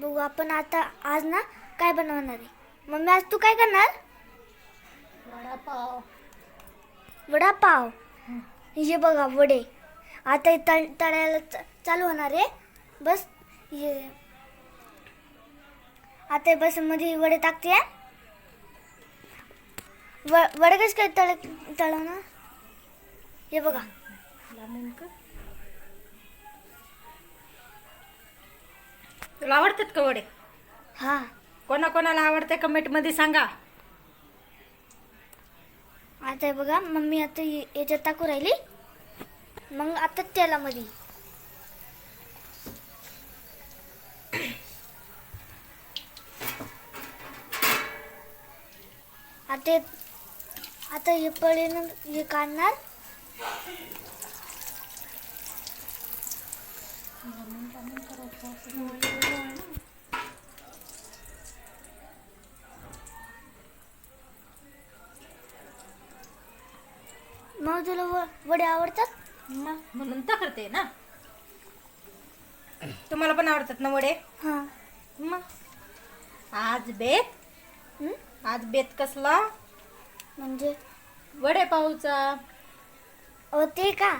बघू आपण आता आज ना काय बनवणार आहे? मम्मी आज तू काय करणार? वडापाव. वडापाव? हे. बघा वडे. आता हे तळ तळायला चालू होणार आहे. बस हे. आता हे बसमध्ये वडे टाकते व वडे कसं काय तळ तळवणार? हे बघा. तुला आवडतात का वडे? हा. कोणा कोणाला आवडते कमेंटमध्ये सांगा. आता बघा मम्मी आता हे- याच्यात टाकू राहिली. मग आता तेलामध्ये आता आता हे पळीनं हे काढणार. मग तुला व- वडे आवडतात? मग म्हणून तर करते ना. तुम्हाला पण आवडतात ना वडे? हां. मग. आज बेत? आज बेत कसला? म्हणजे? वडे पावचा. अ ते का?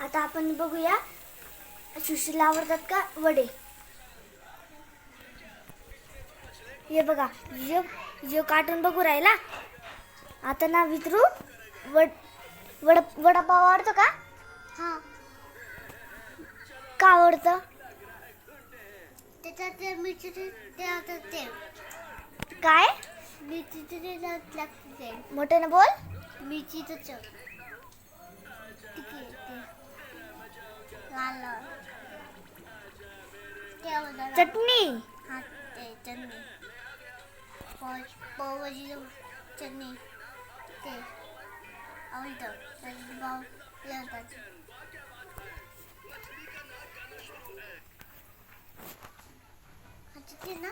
आता आपण बघूया सुशीला आवडतात का वडे? हे बघा यो यो कार्टून बघू राहिला. आता ना विचारू वड वड वडापाव आवडतो का? हा. का आवडतं? त्याच्यात ते मिरची ते आता ते. काय? मिरची ते लागते ते. मोठ्यानं बोल. मिरचीचं चव. चटणी. ते चटणी. पाव चटणी. ते. आवडतं पाव ना?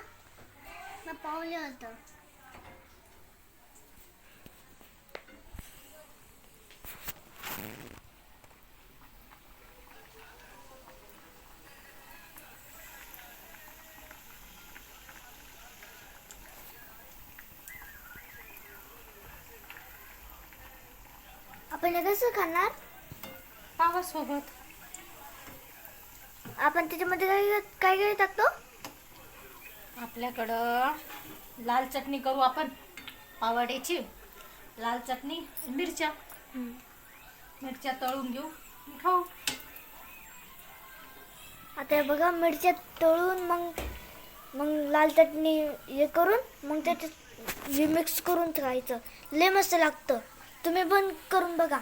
मग पावले होतं आपण हे कसं खाणार पावासोबत आपण त्याच्यामध्ये काय काय काय टाकतो? आपल्याकडं लाल चटणी करू आपण. पावड्याची. लाल चटणी मिरच्या. मिरच्या तळून घेऊ. आणि खाऊ. आता हे बघा मिरच्या तळून मग मग लाल चटणी हे करून मग त्याच्यात हे मिक्स करून खायचं. लय मस्त लागतं. तुम्ही पण करून बघा.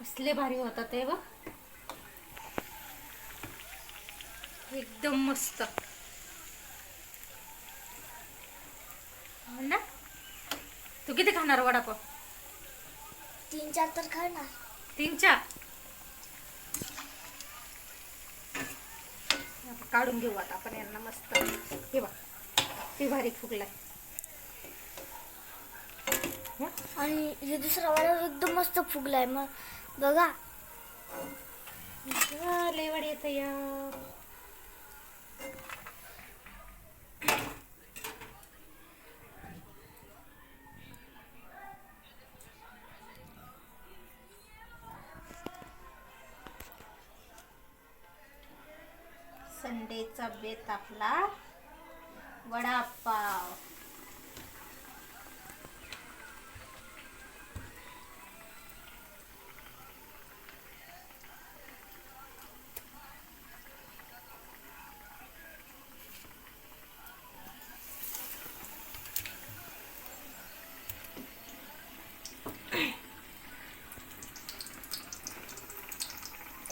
कसले भारी होतात ते बघ. एकदम मस्त. हो ना? तू किती खाणार वडापाव? तीन चार तर खाणार. तीन चार आता काढून घेऊ आता आपण यांना मस्त. हे बघ ती भारी फुगलाय? आणि हे दुसरा वाडा एकदम मस्त फुगलाय मग. बघा. लय वाढ येत या संडेचा बेत आपला वडापाव.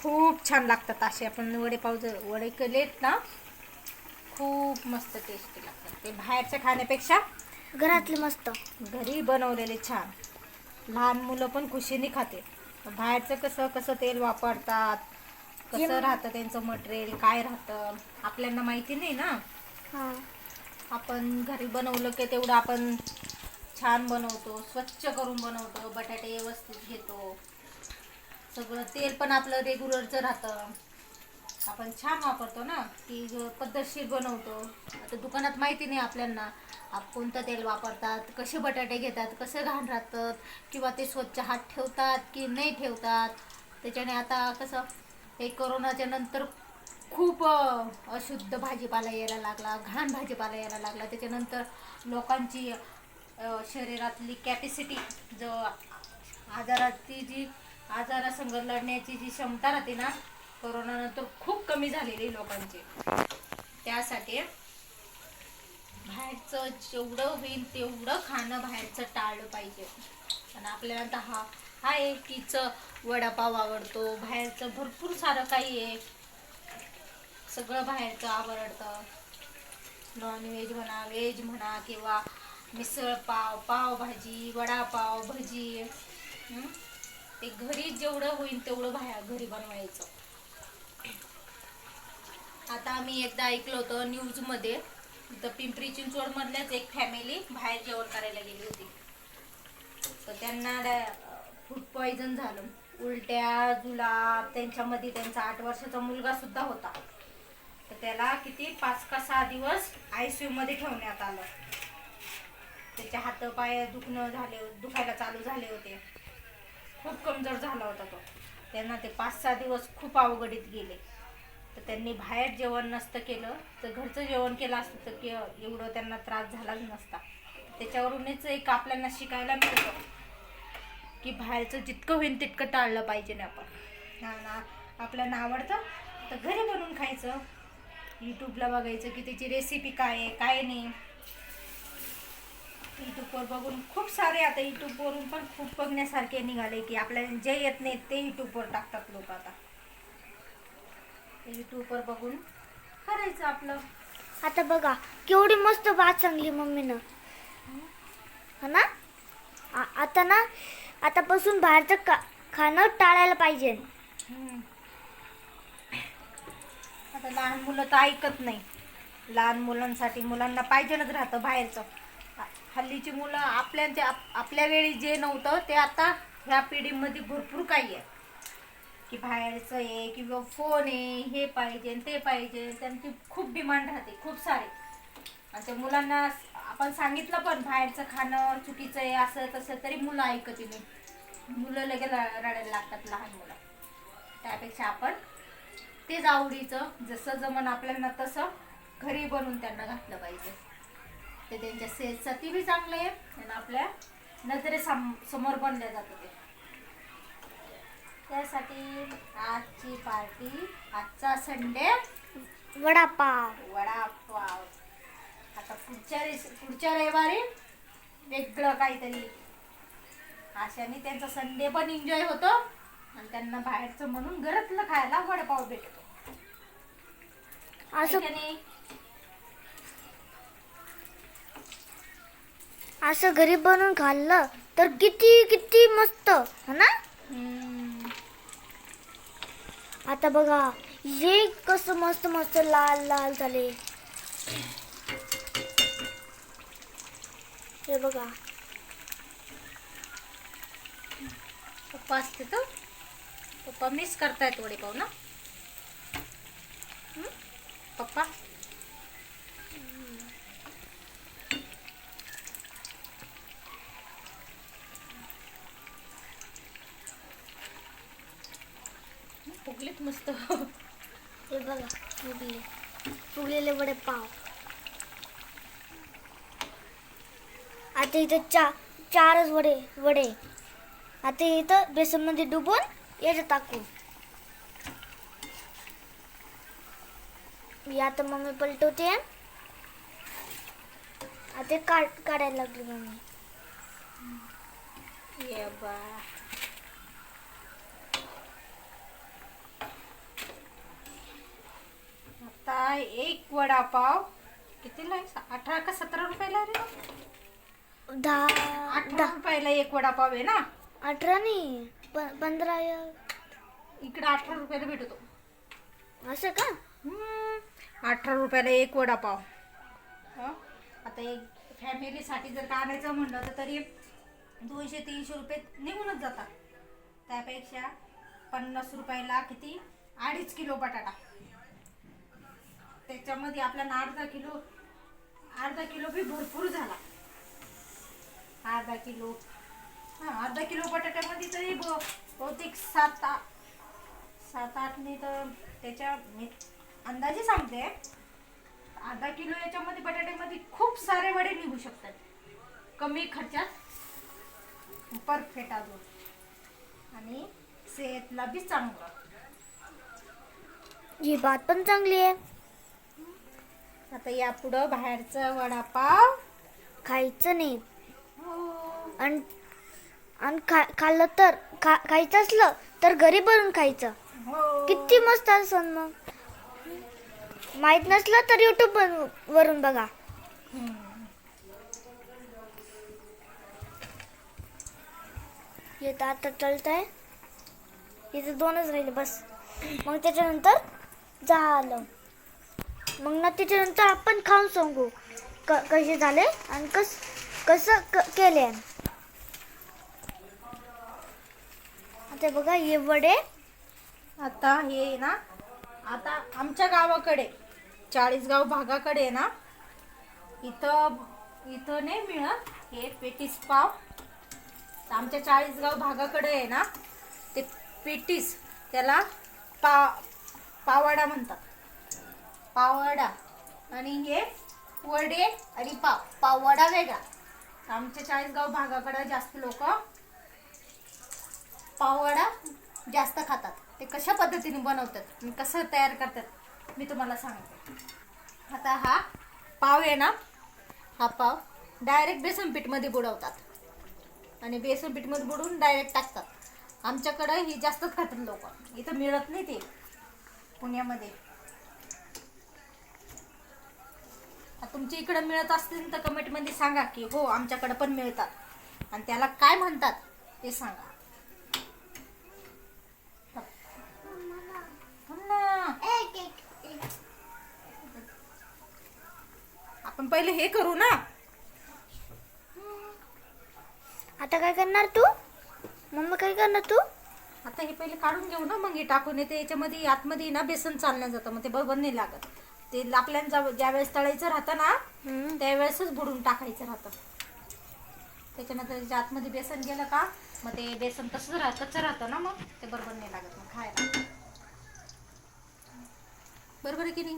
खूप छान लागतात असे. आपण वडेपाव जर वडे केलेत ना खूप मस्त टेस्टी लागतात. ते बाहेरच्या खाण्यापेक्षा घरातले मस्त. घरी बनवलेले छान. लहान मुलं पण खुशीने खाते. बाहेरचं कसं कसं तेल वापरतात कसं राहतं त्यांचं मटेरियल काय राहतं आपल्याला माहिती नाही ना? हा. आपण घरी बनवलं की तेवढं आपण छान बनवतो स्वच्छ करून बनवतो बटाटे व्यवस्थित घेतो. सगळं तेल पण आपलं रेग्युलरचं राहतं. आपण छान वापरतो ना की पद्धतशीर बनवतो. आता दुकानात माहिती नाही आपल्यांना आप कोणतं तेल वापरतात कसे बटाटे घेतात कसे घाण राहतात किंवा ते स्वच्छ हात ठेवतात की नाही ठेवतात. त्याच्याने आता कसं हे कोरोनाच्या नंतर खूप अशुद्ध भाजीपाला यायला लागला घाण भाजीपाला यायला लागला. त्याच्यानंतर लोकांची शरीरातली कॅपॅसिटी जो आजाराची जी आजारासंग लढण्याची जी क्षमता राहते ना कोरोनानंतर खूप कमी झालेली लोकांची. त्यासाठी बाहेरचं जेवढं होईल तेवढं खाणं बाहेरचं टाळलं पाहिजे. आणि आपल्याला तर हा हा एकीच वडापाव आवडतो बाहेरचं भरपूर सारं काही आहे. सगळं बाहेरचं आवडतं. नॉनव्हेज म्हणा व्हेज म्हणा किंवा मिसळ पाव पावभाजी वडापाव भजी ते घरी जेवढं होईल तेवढं बाहेर घरी बनवायचं. आता आम्ही एकदा ऐकलं होतं न्यूजमध्ये तर पिंपरी चिंचवड मधल्याच एक फॅमिली बाहेर जेवण करायला गेली होती. तर त्यांना फूड पॉइझन झालं. उलट्या जुलाब त्यांच्यामध्ये त्यांचा आठ वर्षाचा मुलगा सुद्धा होता. तर त्याला किती पाच का सहा दिवस आय सी मध्ये ठेवण्यात आलं. त्याचे हात पाय दुखणं झाले दुखायला चालू झाले होते. खूप कमजोर झाला होता तो त्यांना ते पाच सहा दिवस खूप अवघडीत गेले. तर त्यांनी बाहेर जेवण नसतं केलं तर घरचं जेवण केलं असतं तर के- एवढं त्यांना त्रास झालाच नसता. त्याच्यावरूनच एक आपल्याला शिकायला मिळतं की बाहेरचं जितकं होईल तितकं टाळलं पाहिजे ना आपण. ना ना आपल्याला आवडतं तर घरी बनवून खायचं. यूट्यूबला बघायचं की त्याची रेसिपी काय आहे काय नाही. यूट्यूबवर बघून खूप सारे आता यूट्यूबवरून पण खूप बघण्यासारखे निघाले की आपल्याला जे येत नाही ते यूट्यूबवर टाकतात लोक आता. यूट्यूबवर बघून करायचं आपलं. आता बघा केवढी मस्त भात सांगली मम्मीनं. हा ना? आ- आता ना आतापासून बाहेरचं का खाणं टाळायला पाहिजे. हम्म. आता लहान मुलं तर ऐकत नाही. लहान मुलांसाठी मुलांना पाहिजेच राहतं बाहेरचं. हल्लीची मुलं आपल्या आपल्या वेळी जे नव्हतं ते आता ह्या पिढीमध्ये भरपूर काही आहे. की बाहेरचं आहे किंवा फोन आहे हे पाहिजे ते पाहिजे त्यांची खूप डिमांड राहते खूप सारे. आणि त्या मुलांना आपण सांगितलं पण बाहेरचं खाणं चुकीचं आहे असं तसं तरी मुलं ऐकत नाही. मुलं लगेच र- रडायला लागतात लहान मुलं. त्यापेक्षा आपण तेच आवडीचं जसं जमन आपल्याला तसं घरी बनवून त्यांना घातलं पाहिजे. ते त्यांच्या सेहतसाठी बी चांगलं आहे आणि आपल्या नजरे समोर बनल्या जातं ते. त्यासाठी आजची पार्टी आजचा संडे वडापाव. वडापाव. आता पुढच्या रेस पुढच्या रविवारी वेगळं काहीतरी. अशाने त्यांचा संडे पण एन्जॉय होतो आणि त्यांना बाहेरचं म्हणून घरातलं खायला वडापाव भेटतो. असं असं घरी बनवून खाल्लं तर किती किती मस्त हा ना? हम्म. आता बघा हे कसं मस्त मस्त लाल लाल झाले. हे बघा. पप्पा असते तर? पप्पा मिस करतायत वडेपाव ना? पप्पा? फुगलेत मस्त. हे बघा फुगले. फुगलेले वडे पाव. आता इथं चा चारच वडे वडे. आता इथं बेसनमध्ये डुबून याच्यात टाकू. मी आता मम्मी पलटवते. आता काढ काढायला लागली मम्मी. ये बा. आता एक वडापाव. कितीला आहे? अठरा का सतरा रुपयाला आहे रे? दहा अठरा रुपयाला एक वडापाव आहे ना? अठरा नाही प- पंधरा इकडे अठरा रुपयाला भेटतो. असं का? हम्म, अठरा रुपयाला एक वडापाव. हं? आता एक फॅमिलीसाठी जर का आणायचं म्हणलं तर तरी दोनशे तीनशे रुपये निघूनच जातात. त्यापेक्षा पन्नास रुपयाला किती? अडीच किलो बटाटा. त्याच्यामध्ये आपल्याला अर्धा किलो अर्धा किलो बी भरपूर झाला. अर्धा किलो. हां अर्धा किलो बटाट्यामध्ये तरी बहुतेक सात आठ सात आठ मी तर त्याच्या मी अंदाजे सांगते. अर्धा किलो याच्यामध्ये बटाट्यामध्ये खूप सारे वडे निघू शकतात. कमी खर्चात. परफेक्ट अजून. आणि सेहतला बी चांगलं. ही बात पण चांगली आहे. आता यापुढं बाहेरचं वडापाव खायचं नाही. आणि आणि खा खाल्लं तर खा खायचं असलं तर घरी बनवून खायचं. हो. किती मस्त असं मग. माहीत नसलं तर युट्यूब वरून बघा. तर आता चलत आहे इथे दोनच राहिले बस. मग त्याच्यानंतर झालं. मग ना त्याच्यानंतर आपण खाऊन सांगू. क कसे झाले आणि कस कसं क केले आता बघा हे वडे. आता हे ना आता आमच्या गावाकडे चाळीसगाव भागाकडे आहे ना इथं इथं नाही मिळत हे पेटीस पाव. तर आमच्या चाळीसगाव भागाकडे आहे ना ते पेटीस त्याला पा पावाडा म्हणतात. पावडा. आणि हे वडे आणि पाव पाववडा वेगळा. आमच्या चाळीसगाव भागाकडं जास्त लोक पाववडा जास्त खातात. ते कशा पद्धतीने बनवतात आणि कसं तयार करतात मी तुम्हाला सांगते. आता हा पाव आहे ना हा पाव डायरेक्ट बेसन पीठमध्ये बुडवतात. आणि बेसन पीठमध्ये बुडवून डायरेक्ट टाकतात. आमच्याकडं ही जास्तच खातात लोक. इथं मिळत नाही ते पुण्यामध्ये. तुमच्या इकडं मिळत असतील तर कमेंटमध्ये सांगा की हो आमच्याकडं पण मिळतात. आणि त्याला काय म्हणतात ते सांगा. आपण पहिले हे करू ना. आता काय करणार तू? मम्मा काय करणार तू? आता हे पहिले काढून घेऊ ना मग हे टाकून. येते याच्यामध्ये आतमध्ये ना बेसन चाललं जातं. मग ते बरोबर नाही लागत. ते आपल्याला ज्या वेळेस तळायचं राहतं ना हम्म. त्यावेळेसच बुडून टाकायचं राहतं. त्याच्यानंतर त्याच्या आतमध्ये बेसन गेलं का मग ते बेसन तसंच राहत कच्चं राहतं ना मग? ते बरोबर नाही लागत मग खायला. बरोबर आहे की नाही.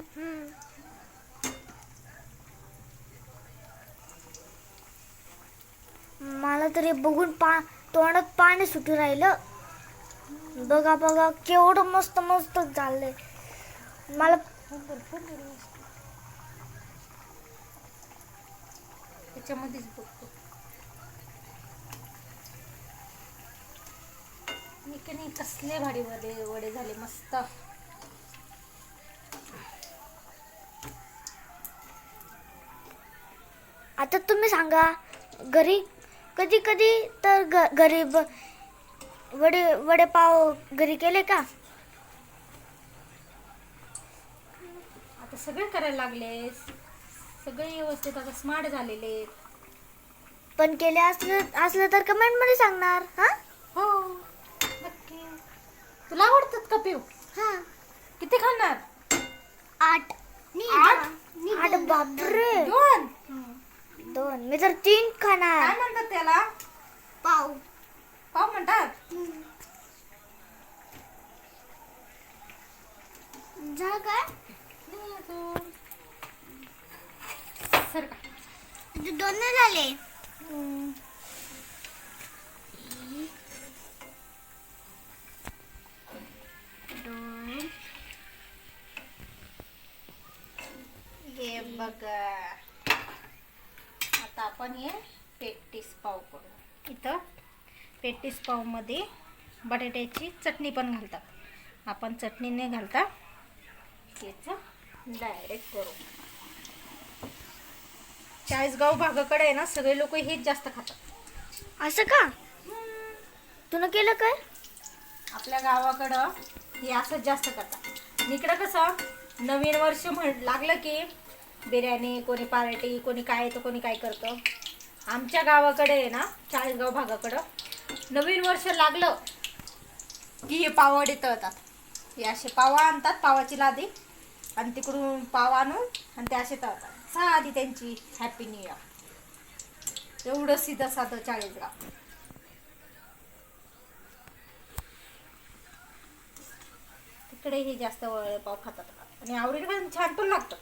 मला तरी बघून पा तोंडात पाणी सुटू राहिलं. बघा बघा केवढं मस्त मस्त झालंय. मला त्याच्यामध्येच बघतो. मी की नाही कसले भारी वडे वडे झाले मस्त. आता तुम्ही सांगा घरी कधी कधी तर घरी वडे वडेपाव घरी केले का आता सगळे करायला लागले. सगळे व्यवस्थित आता स्मार्ट झालेले पण केले असलं असलं तर कमेंटमध्ये सांगणार हां? हो नक्की. तुला आवडतात का पिऊ? हा. किती खाणार? आठ. नी आठ? आठ. बापरे. दोन. दोन. मी तर तीन खाणार. काय म्हणतात त्याला? पाव. पाव म्हणतात हम्म. झालं काय नाही अजून. सर का इथे दोन नाही झाले. दोन हे बघा. आता आपण हे पेटीस पाव करू. इथं पेटीस पावमध्ये बटाट्याची चटणी पण घालतात. आपण चटणी नाही घालता याचं डायरेक्ट करू. चाळीसगाव भागाकडे आहे ना सगळे लोक हेच जास्त खातात. असं का? तुला केलं काय? आपल्या गावाकडं हे असंच जास्त करतात आणि इकडं कसं नवीन वर्ष म्हण लागलं की बिर्याणी कोणी पार्टी कोणी काय तर कोणी काय करतं. आमच्या गावाकडे आहे ना चाळीसगाव भागाकडं नवीन वर्ष लागलं की हे पावडे तळतात. हे असे पावा आणतात पावाची लादी आणि तिकडून पाव आणून आणि ते असे तळतात. साधी त्यांची हॅपी न्यू इयर एवढं सीधं साधं चाळीसगाव तिकडे हे जास्त वळपाव खातात. आणि आवडीने पण छान पण लागतं.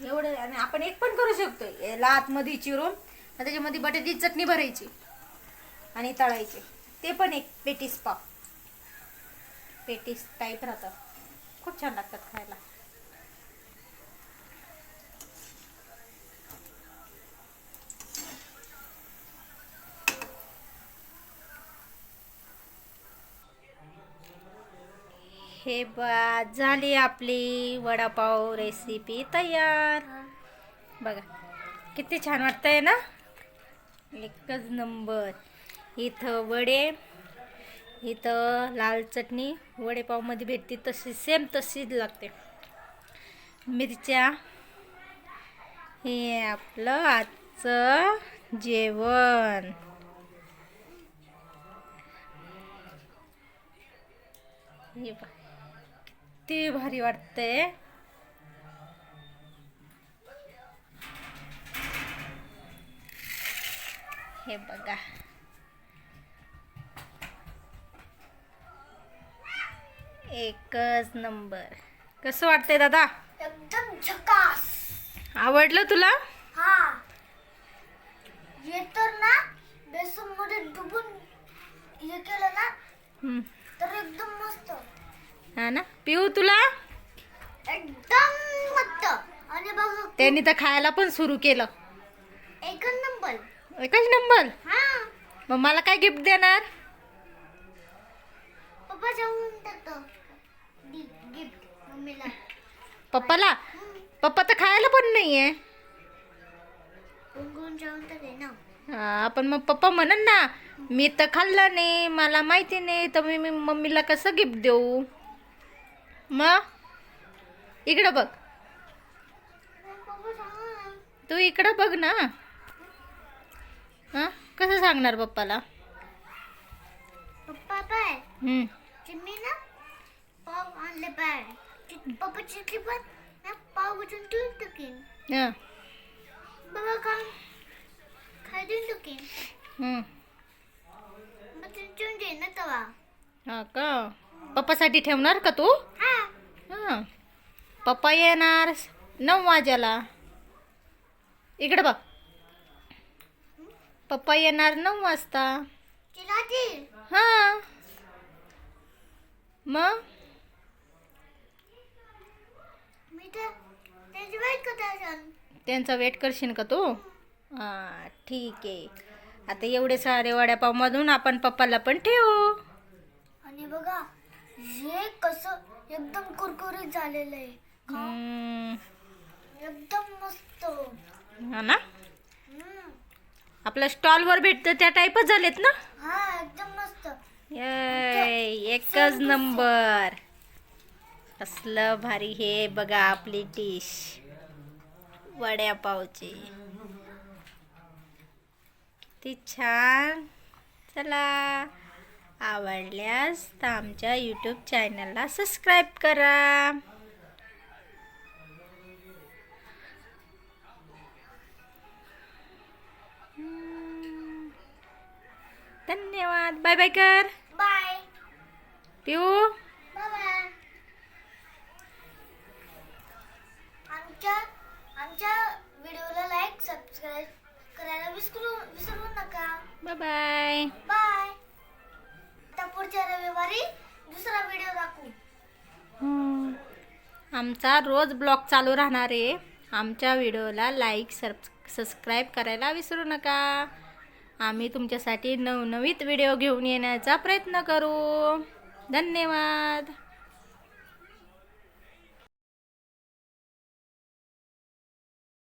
एवढं आणि आपण एक पण करू शकतो याला आतमध्ये चिरून त्याच्यामध्ये बटाटी चटणी भरायची आणि तळायची. ते पण एक पेटीस पाव. पेटीस टाईप राहतात खूप छान लागतात खायला. हे बा झाली आपली वडापाव रेसिपी तयार. बघा किती छान वाटतंय ना? एकच नंबर इथं वडे इथं लाल चटणी वडेपावमध्ये भेटते तशी सेम तशीच लागते. मिरच्या हे आपलं आजचं जेवण. हे बघ किती भारी वाटतंय. हे बघा. एकच नंबर. कसं वाटतंय दादा? एकदम झकास. आवडलं तुला? हा. हे तर ना बेसनमध्ये डुबून हे केलं ना हम्म. तर एकदम मस्त. हा ना? पिऊ तुला? एकदम मस्त. आणि बघ त्यांनी तर खायला पण सुरू केलं. एकच नंबर. एकच नंबर? हा. मग मला काय गिफ्ट देणार? पप्पा जाऊन टाकतो गिफ्ट मम्मीला. पप्पाला? पप्पा तर खायला पण नाहीये. गुंगून जाऊन तर दे ना. हा पण मग पप्पा म्हणन ना मी तर खाल्लं नाही मला माहिती नाही तर मी मी मम्मीला कसं गिफ्ट देऊ? मग? इकडं बघ. पप्पा सांग. तू इकडं बघ ना. हा कसं सांगणार पप्पाला? पप्पा पाय. हम्म. चिमणी ना? पाव आणले ती- पप्पा चिकली पण पाव बुजून ठेवून टाकीन. हा. बाबा का? खाय देऊन टाकीन. मग ठेवून दे ना तवा. हा का? पप्पासाठी ठेवणार का तू? हा. हा. पप्पा येणार नऊ वाज्याला इकडं बघ. पप्पा येणार नऊ वाजता. हा. मग मी तर त्याची वेट करशील का तू? हा ठीक आहे. आता एवढे सारे वड्यापावमधून आपण पप्पाला पण ठेवू. आणि बघा हे कसं एकदम कुरकुरीत झालेलं आहे. एकदम मस्त. हा ना. आपल्या स्टॉलवर भेटतं त्या टाईपच झालेत ना? हा एकदम मस्त. एकच नंबर. कसलं भारी हे बघा आपली डिश. वड्यापावची ती छान. चला. आवडल्यास तर आमच्या यूट्यूब चॅनलला सबस्क्राईब करा. धन्यवाद. बाय बाय कर. बाय पिऊ बाय आमच्या आमच्या व्हिडिओला लाईक सबस्क्राईब करायला विसरू विसरू नका. बाय बाय बाय आता पुढच्या रविवारी दुसरा व्हिडिओ दाखवू. आमचा रोज ब्लॉग चालू राहणार आहे. आमच्या व्हिडिओला लाईक सब सबस्क्राईब करायला विसरू नका. आम्ही तुमच्यासाठी नवनवीत व्हिडिओ घेऊन येण्याचा प्रयत्न करू. धन्यवाद.